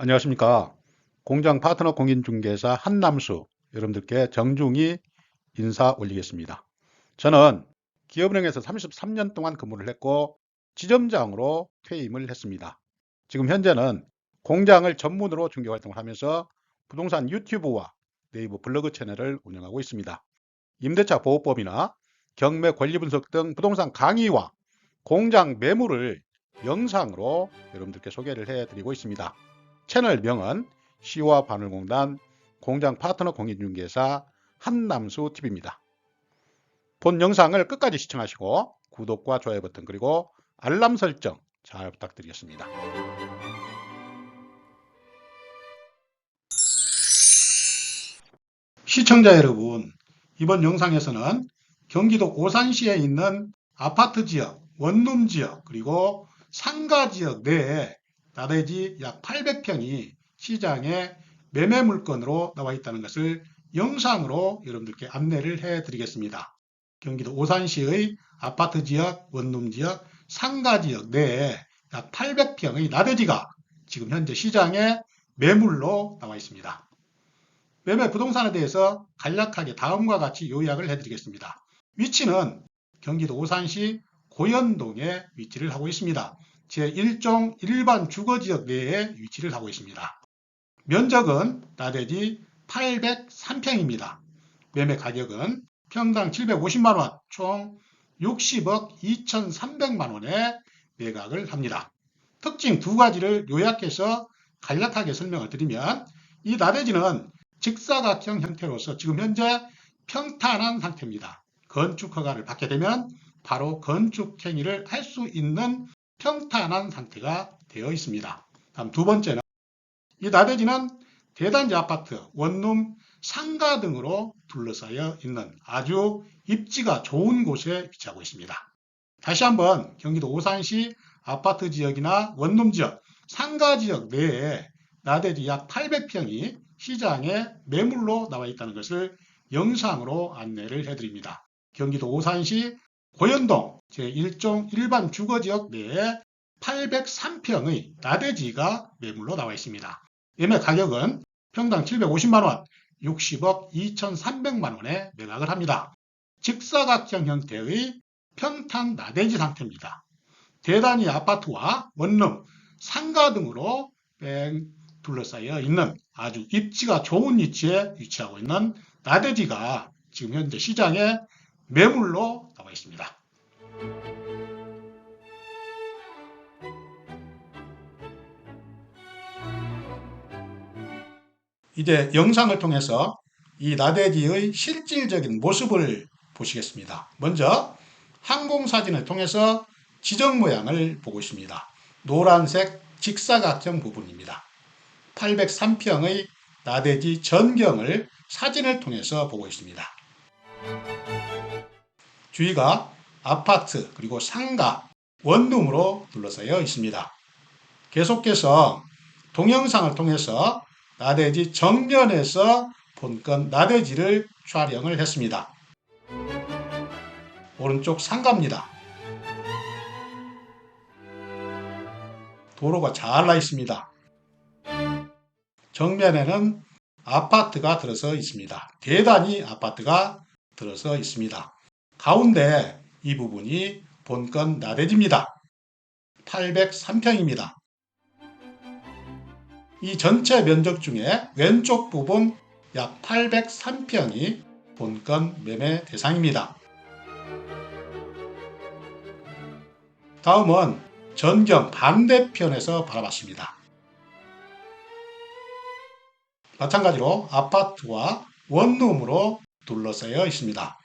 안녕하십니까. 공장 파트너 공인중개사 한남수 여러분들께 정중히 인사 올리겠습니다. 저는 기업은행에서 33년 동안 근무를 했고 지점장으로 퇴임을 했습니다. 지금 현재는 공장을 전문으로 중개 활동을 하면서 부동산 유튜브와 네이버 블로그 채널을 운영하고 있습니다. 임대차 보호법이나 경매 권리 분석 등 부동산 강의와 공장 매물을 영상으로 여러분들께 소개를 해드리고 있습니다. 채널명은 시와 바늘공단 공장 파트너 공인중개사 한남수 TV입니다. 본 영상을 끝까지 시청하시고 구독과 좋아요 버튼 그리고 알람 설정 잘 부탁드리겠습니다. 시청자 여러분, 이번 영상에서는 경기도 오산시에 있는 아파트 지역, 원룸 지역, 그리고 상가 지역 내에 나대지 약 800평이 시장에 매매 물건으로 나와 있다는 것을 영상으로 여러분들께 안내를 해 드리겠습니다. 경기도 오산시의 아파트 지역, 원룸 지역, 상가 지역 내에 약 800평의 나대지가 지금 현재 시장에 매물로 나와 있습니다. 매매 부동산에 대해서 간략하게 다음과 같이 요약을 해드리겠습니다. 위치는 경기도 오산시 고현동에 위치를 하고 있습니다. 제1종 일반 주거지역 내에 위치를 하고 있습니다. 면적은 나대지 803평입니다. 매매 가격은 평당 750만원, 총 60억 2300만원에 매각을 합니다. 특징 두 가지를 요약해서 간략하게 설명을 드리면 이 나대지는 직사각형 형태로서 지금 현재 평탄한 상태입니다. 건축 허가를 받게 되면 바로 건축 행위를 할 수 있는 평탄한 상태가 되어 있습니다. 다음 두 번째는 이 나대지는 대단지 아파트, 원룸, 상가 등으로 둘러싸여 있는 아주 입지가 좋은 곳에 위치하고 있습니다. 다시 한번 경기도 오산시 아파트 지역이나 원룸 지역, 상가 지역 내에 나대지 약 800평이 시장에 매물로 나와 있다는 것을 영상으로 안내를 해드립니다. 경기도 오산시 고현동 제1종 일반 주거지역 내에 803평의 나대지가 매물로 나와 있습니다. 매매 가격은 평당 750만원, 60억 2300만원에 매각을 합니다. 직사각형 형태의 평탄 나대지 상태입니다. 대단위 아파트와 원룸, 상가 등으로 둘러싸여 있는 아주 입지가 좋은 위치에 위치하고 있는 나대지가 지금 현재 시장에 매물로 나와 있습니다. 이제 영상을 통해서 이 나대지의 실질적인 모습을 보시겠습니다. 먼저 항공사진을 통해서 지정 모양을 보고 있습니다. 노란색 직사각형 부분입니다. 803평의 나대지 전경을 사진을 통해서 보고 있습니다. 주위가 아파트 그리고 상가, 원룸으로 둘러싸여 있습니다. 계속해서 동영상을 통해서 나대지 정면에서 본건 나대지를 촬영을 했습니다. 오른쪽 상가입니다. 도로가 잘 나 있습니다. 정면에는 아파트가 들어서 있습니다. 대단히 아파트가 들어서 있습니다. 가운데 이 부분이 본건 나대지입니다. 803평입니다. 이 전체 면적 중에 왼쪽 부분 약 803평이 본건 매매 대상입니다. 다음은 전경 반대편에서 바라봤습니다. 마찬가지로 아파트와 원룸으로 둘러싸여 있습니다.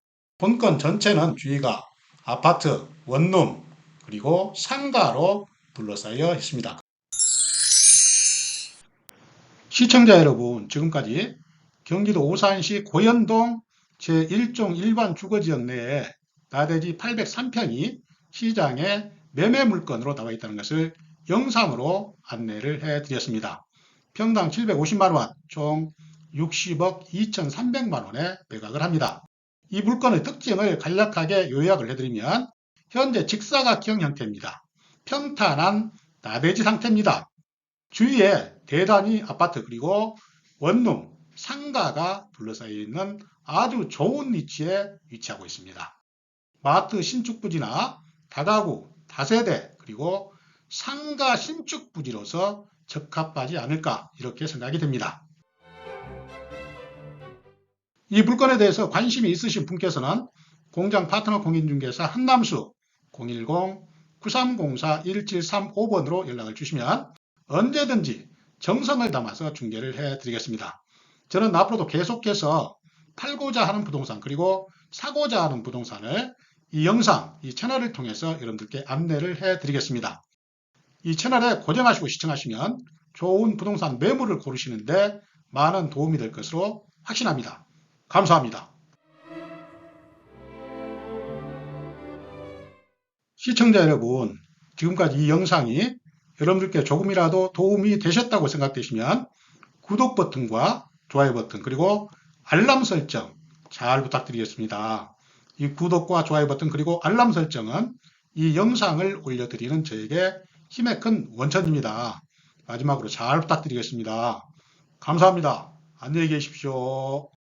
본건 전체는 주위가 아파트, 원룸, 그리고 상가로 둘러싸여 있습니다. 시청자 여러분, 지금까지 경기도 오산시 고현동 제1종 일반 주거지역 내에 나대지 803평이 시장에 매매 물건으로 나와 있다는 것을 영상으로 안내를 해 드렸습니다. 평당 750만원, 총 60억 2300만원에 매각을 합니다. 이 물건의 특징을 간략하게 요약을 해드리면 현재 직사각형 형태입니다. 평탄한 나대지 상태입니다. 주위에 대단위 아파트 그리고 원룸, 상가가 둘러싸여 있는 아주 좋은 위치에 위치하고 있습니다. 마트 신축 부지나 다가구, 다세대 그리고 상가 신축 부지로서 적합하지 않을까 이렇게 생각이 됩니다. 이 물건에 대해서 관심이 있으신 분께서는 공장 파트너 공인중개사 한남수 010-9304-1735번으로 연락을 주시면 언제든지 정성을 담아서 중개를 해 드리겠습니다. 저는 앞으로도 계속해서 팔고자 하는 부동산 그리고 사고자 하는 부동산을 이 영상, 이 채널을 통해서 여러분들께 안내를 해 드리겠습니다. 이 채널에 고정하시고 시청하시면 좋은 부동산 매물을 고르시는데 많은 도움이 될 것으로 확신합니다. 감사합니다. 시청자 여러분, 지금까지 이 영상이 여러분들께 조금이라도 도움이 되셨다고 생각되시면 구독 버튼과 좋아요 버튼 그리고 알람 설정 잘 부탁드리겠습니다. 이 구독과 좋아요 버튼 그리고 알람 설정은 이 영상을 올려드리는 저에게 힘의 큰 원천입니다. 마지막으로 잘 부탁드리겠습니다. 감사합니다. 안녕히 계십시오.